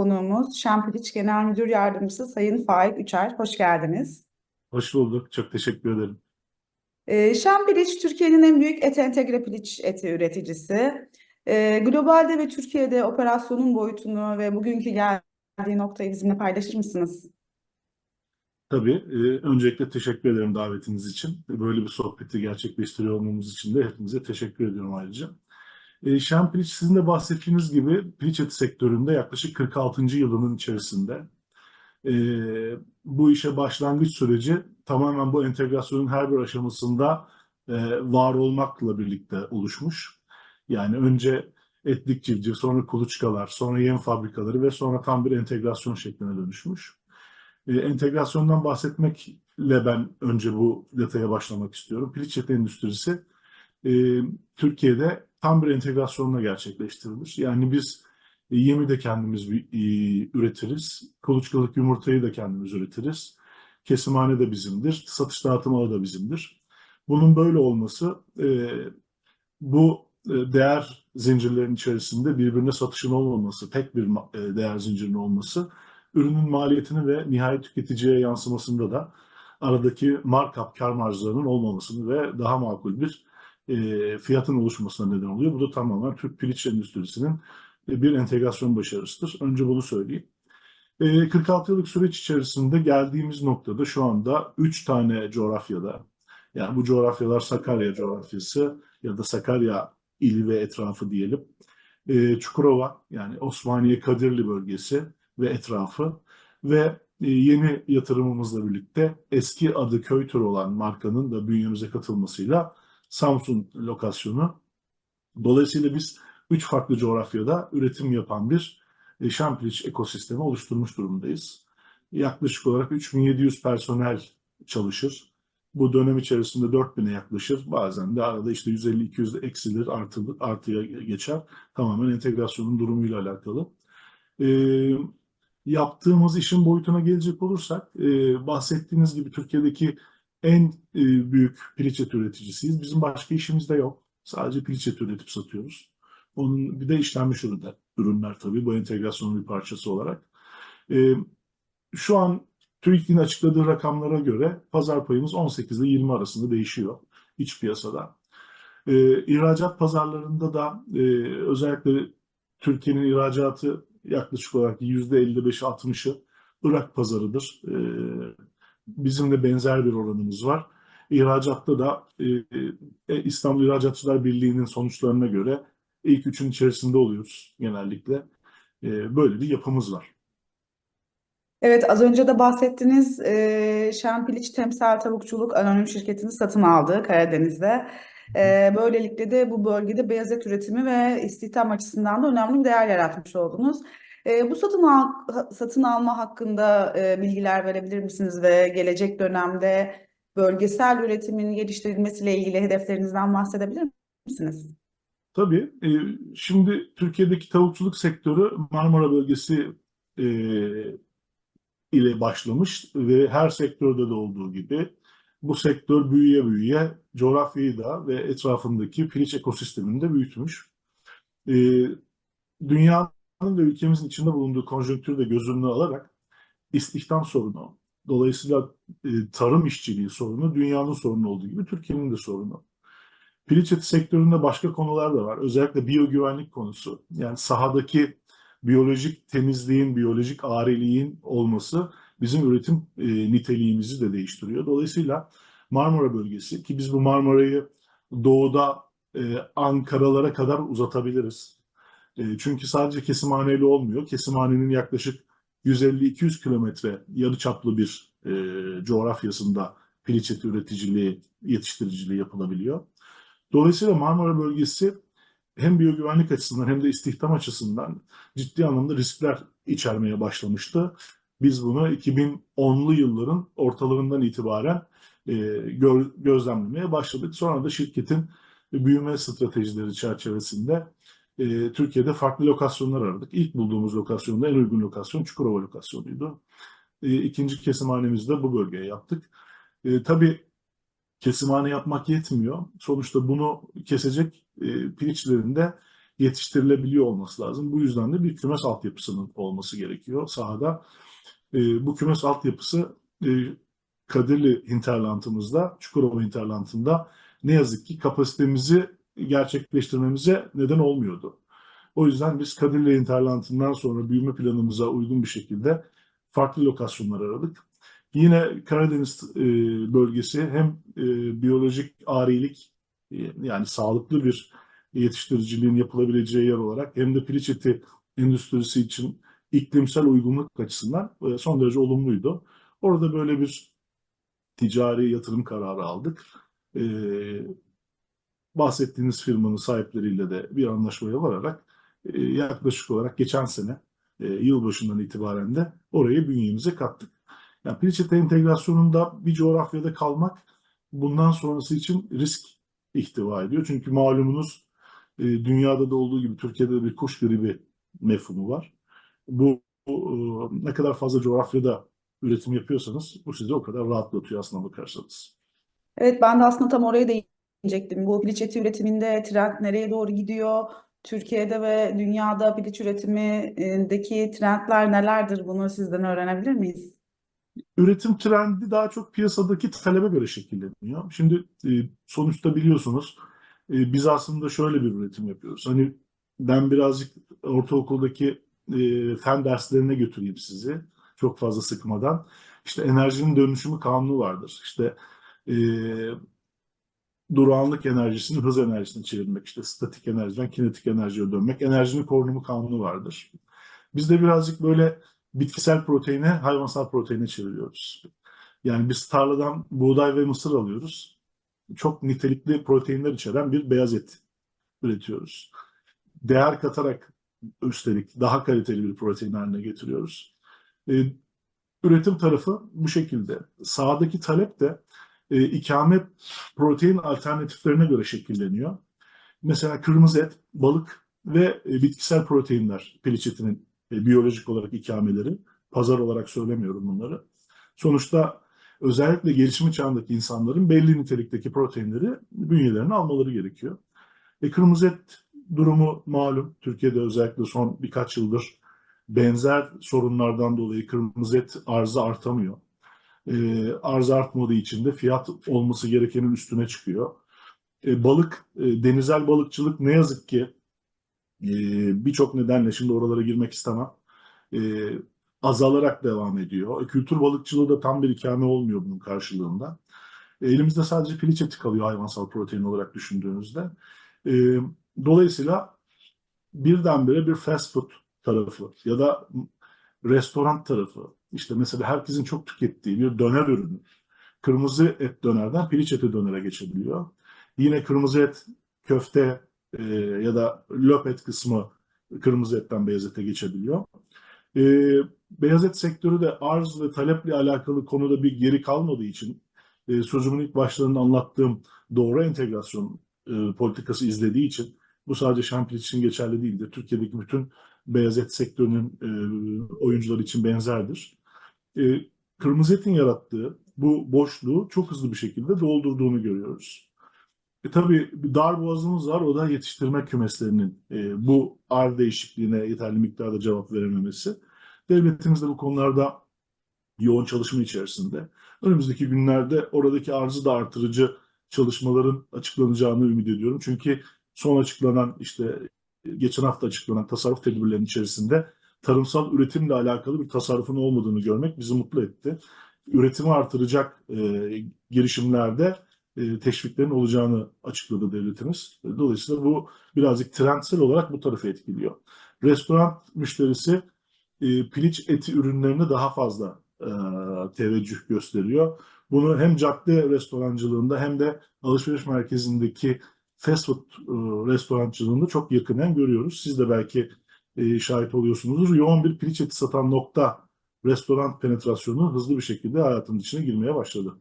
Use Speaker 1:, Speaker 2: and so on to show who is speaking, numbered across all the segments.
Speaker 1: konuğumuz Şampiliç Genel Müdür Yardımcısı Sayın Faik Üçer. Hoş geldiniz.
Speaker 2: Hoş bulduk. Çok teşekkür ederim.
Speaker 1: Ee, Şampiliç Türkiye'nin en büyük et entegre piliç eti üreticisi. Ee, globalde ve Türkiye'de operasyonun boyutunu ve bugünkü geldiği noktayı bizimle paylaşır mısınız?
Speaker 2: Tabii. e, öncelikle teşekkür ederim davetiniz için. Böyle bir sohbeti gerçekleştiriyor olmamız için de hepinize teşekkür ediyorum ayrıca. E, Şen Piliç sizin de bahsettiğiniz gibi eti sektöründe yaklaşık 46. yılının içerisinde. E, bu işe başlangıç süreci tamamen bu entegrasyonun her bir aşamasında e, var olmakla birlikte oluşmuş. Yani önce etlik civciv, sonra kuluçkalar, sonra yem fabrikaları ve sonra tam bir entegrasyon şekline dönüşmüş. E, entegrasyondan bahsetmekle ben önce bu detaya başlamak istiyorum. Eti endüstrisi e, Türkiye'de tam bir entegrasyonla gerçekleştirilir. Yani biz e, yemi de kendimiz e, üretiriz, kuluçkalık yumurtayı da kendimiz üretiriz, kesimhane de bizimdir, satış dağıtım ağı da bizimdir. Bunun böyle olması e, bu değer zincirlerinin içerisinde birbirine satışın olmaması, tek bir değer zincirinin olması ürünün maliyetini ve nihai tüketiciye yansımasında da aradaki markup kar marjlarının olmamasını ve daha makul bir e, fiyatın oluşmasına neden oluyor. Bu da tamamen Türk piliç endüstrisinin e, bir entegrasyon başarısıdır. Önce bunu söyleyeyim. E, 46 yıllık süreç içerisinde geldiğimiz noktada şu anda 3 tane coğrafyada, yani bu coğrafyalar Sakarya coğrafyası ya da Sakarya ili ve etrafı diyelim. E, Çukurova yani Osmaniye Kadirli bölgesi ve etrafı ve e, yeni yatırımımızla birlikte eski adı Köytür olan markanın da bünyemize katılmasıyla Samsun lokasyonu. Dolayısıyla biz üç farklı coğrafyada üretim yapan bir e, şampiliç ekosistemi oluşturmuş durumdayız. Yaklaşık olarak 3700 personel çalışır. Bu dönem içerisinde 4000'e yaklaşır. Bazen de arada işte 150-200 eksilir, artılır, artıya geçer. Tamamen entegrasyonun durumuyla alakalı. Ee, yaptığımız işin boyutuna gelecek olursak, e, bahsettiğiniz gibi Türkiye'deki en e, büyük piliç eti üreticisiyiz. Bizim başka işimiz de yok. Sadece piliç eti üretip satıyoruz. Onun bir de işlenmiş ürünler, ürünler tabii bu entegrasyonun bir parçası olarak. E, şu an TÜİK'in açıkladığı rakamlara göre pazar payımız 18 ile 20 arasında değişiyor iç piyasada. E, ihracat pazarlarında da e, özellikle Türkiye'nin ihracatı yaklaşık olarak %55-60'ı Irak pazarıdır. E, bizim de benzer bir oranımız var. İhracatta da e, e, İstanbul İhracatçılar Birliği'nin sonuçlarına göre ilk üçün içerisinde oluyoruz genellikle. E, böyle bir yapımız var.
Speaker 1: Evet, az önce de bahsettiniz. E, Şampiliç Temsel Tavukçuluk Anonim Şirketi'ni satın aldı Karadeniz'de. E, böylelikle de bu bölgede beyaz et üretimi ve istihdam açısından da önemli bir değer yaratmış oldunuz. E, bu satın al, satın alma hakkında e, bilgiler verebilir misiniz ve gelecek dönemde bölgesel üretimin geliştirilmesiyle ilgili hedeflerinizden bahsedebilir misiniz?
Speaker 2: Tabii. e, şimdi Türkiye'deki tavukçuluk sektörü Marmara bölgesi e, ile başlamış ve her sektörde de olduğu gibi bu sektör büyüye büyüye coğrafyayı da ve etrafındaki piliç ekosistemini de büyütmüş. E, dünyanın ve ülkemizin içinde bulunduğu konjonktürü de göz önüne alarak istihdam sorunu, dolayısıyla e, tarım işçiliği sorunu dünyanın sorunu olduğu gibi Türkiye'nin de sorunu. Piliç eti sektöründe başka konular da var. Özellikle biyogüvenlik konusu. Yani sahadaki biyolojik temizliğin, biyolojik ariliğin olması bizim üretim e, niteliğimizi de değiştiriyor. Dolayısıyla Marmara bölgesi ki biz bu Marmara'yı doğuda e, Ankaralara kadar uzatabiliriz. E, çünkü sadece kesimhaneyle olmuyor. Kesimhanenin yaklaşık 150-200 kilometre yarıçaplı bir e, coğrafyasında piliç eti üreticiliği, yetiştiriciliği yapılabiliyor. Dolayısıyla Marmara bölgesi hem biyogüvenlik açısından hem de istihdam açısından ciddi anlamda riskler içermeye başlamıştı. Biz bunu 2010'lu yılların ortalarından itibaren e, gör- gözlemlemeye başladık. Sonra da şirketin büyüme stratejileri çerçevesinde e, Türkiye'de farklı lokasyonlar aradık. İlk bulduğumuz lokasyon da en uygun lokasyon Çukurova lokasyonuydu. E, ikinci kesimhanemizi de bu bölgeye yaptık. E, tabii kesimhane yapmak yetmiyor. Sonuçta bunu kesecek e, piliçlerin de yetiştirilebiliyor olması lazım. Bu yüzden de bir kümes altyapısının olması gerekiyor sahada. E, bu kümes altyapısı e, Kadirli hinterlandımızda, Çukurova hinterlandında ne yazık ki kapasitemizi gerçekleştirmemize neden olmuyordu. O yüzden biz Kadirli hinterlandından sonra büyüme planımıza uygun bir şekilde farklı lokasyonlar aradık. Yine Karadeniz e, bölgesi hem e, biyolojik arilik e, yani sağlıklı bir yetiştiriciliğin yapılabileceği yer olarak hem de piliç eti endüstrisi için iklimsel uygunluk açısından son derece olumluydu. Orada böyle bir ticari yatırım kararı aldık. Bahsettiğiniz firmanın sahipleriyle de bir anlaşmaya vararak e, yaklaşık olarak geçen sene e, yılbaşından itibaren de orayı bünyemize kattık. Yani eti entegrasyonunda bir coğrafyada kalmak bundan sonrası için risk ihtiva ediyor. Çünkü malumunuz e, dünyada da olduğu gibi Türkiye'de de bir kuş gribi mefhumu var. Bu, e, ne kadar fazla coğrafyada üretim yapıyorsanız bu sizi o kadar rahatlatıyor aslında bakarsanız.
Speaker 1: Evet ben de aslında tam oraya değinecektim. Bu piliç eti üretiminde trend nereye doğru gidiyor? Türkiye'de ve dünyada piliç üretimindeki trendler nelerdir? Bunu sizden öğrenebilir miyiz?
Speaker 2: Üretim trendi daha çok piyasadaki talebe göre şekilleniyor. Şimdi e, sonuçta biliyorsunuz e, biz aslında şöyle bir üretim yapıyoruz. Hani ben birazcık ortaokuldaki e, fen derslerine götüreyim sizi. Çok fazla sıkmadan. İşte enerjinin dönüşümü kanunu vardır. İşte durağanlık enerjisini hız enerjisine çevirmek, işte statik enerjiden kinetik enerjiye dönmek, enerjinin korunumu kanunu vardır. Biz de birazcık böyle bitkisel proteine hayvansal proteine çeviriyoruz. Yani biz tarladan buğday ve mısır alıyoruz. Çok nitelikli proteinler içeren bir beyaz et üretiyoruz. Değer katarak üstelik daha kaliteli bir protein haline getiriyoruz. Ee, üretim tarafı bu şekilde. Sahadaki talep de e, ikamet protein alternatiflerine göre şekilleniyor. Mesela kırmızı et, balık ve e, bitkisel proteinler piliç etinin e, biyolojik olarak ikameleri. Pazar olarak söylemiyorum bunları. Sonuçta özellikle gelişimi çağındaki insanların belli nitelikteki proteinleri bünyelerine almaları gerekiyor. E, kırmızı et durumu malum. Türkiye'de özellikle son birkaç yıldır benzer sorunlardan dolayı kırmızı et arzı artamıyor. E, arz artmadığı için de fiyat olması gerekenin üstüne çıkıyor. E, balık, e, denizel balıkçılık ne yazık ki e, birçok nedenle şimdi oralara girmek istemem. E, azalarak devam ediyor. E, kültür balıkçılığı da tam bir ikame olmuyor bunun karşılığında. E, elimizde sadece piliç eti kalıyor hayvansal protein olarak düşündüğünüzde. E, dolayısıyla birdenbire bir fast food tarafı ya da restoran tarafı işte mesela herkesin çok tükettiği bir döner ürünü. Kırmızı et dönerden piliç eti dönere geçebiliyor. Yine kırmızı et köfte e, ya da löp et kısmı kırmızı etten beyaz ete geçebiliyor. E, beyaz et sektörü de arz ve taleple alakalı konuda bir geri kalmadığı için e, sözümün ilk başlarında anlattığım doğru entegrasyon e, politikası izlediği için bu sadece Şampiliç için geçerli değildir. Türkiye'deki bütün beyaz et sektörünün e, oyuncuları için benzerdir. E, kırmızı etin yarattığı bu boşluğu çok hızlı bir şekilde doldurduğunu görüyoruz. E, tabii bir dar boğazımız var. O da yetiştirme kümeslerinin e, bu ar değişikliğine yeterli miktarda cevap verememesi. Devletimiz de bu konularda yoğun çalışma içerisinde. Önümüzdeki günlerde oradaki arzı da artırıcı çalışmaların açıklanacağını ümit ediyorum. Çünkü son açıklanan işte geçen hafta açıklanan tasarruf tedbirlerinin içerisinde tarımsal üretimle alakalı bir tasarrufun olmadığını görmek bizi mutlu etti. Üretimi artıracak e, girişimlerde e, teşviklerin olacağını açıkladı devletimiz. Dolayısıyla bu birazcık trendsel olarak bu tarafı etkiliyor. Restoran müşterisi e, piliç eti ürünlerine daha fazla e, teveccüh gösteriyor. Bunu hem cadde restorancılığında hem de alışveriş merkezindeki fast food e, restorancılığında çok yakından görüyoruz. Siz de belki e, şahit oluyorsunuzdur. Yoğun bir piliç eti satan nokta restoran penetrasyonu hızlı bir şekilde hayatın içine girmeye başladı.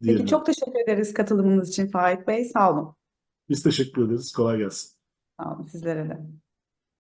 Speaker 1: Peki
Speaker 2: Diyelim.
Speaker 1: çok teşekkür ederiz katılımınız için Faik Bey. Sağ olun.
Speaker 2: Biz teşekkür ederiz. Kolay gelsin.
Speaker 1: Sağ olun sizlere de.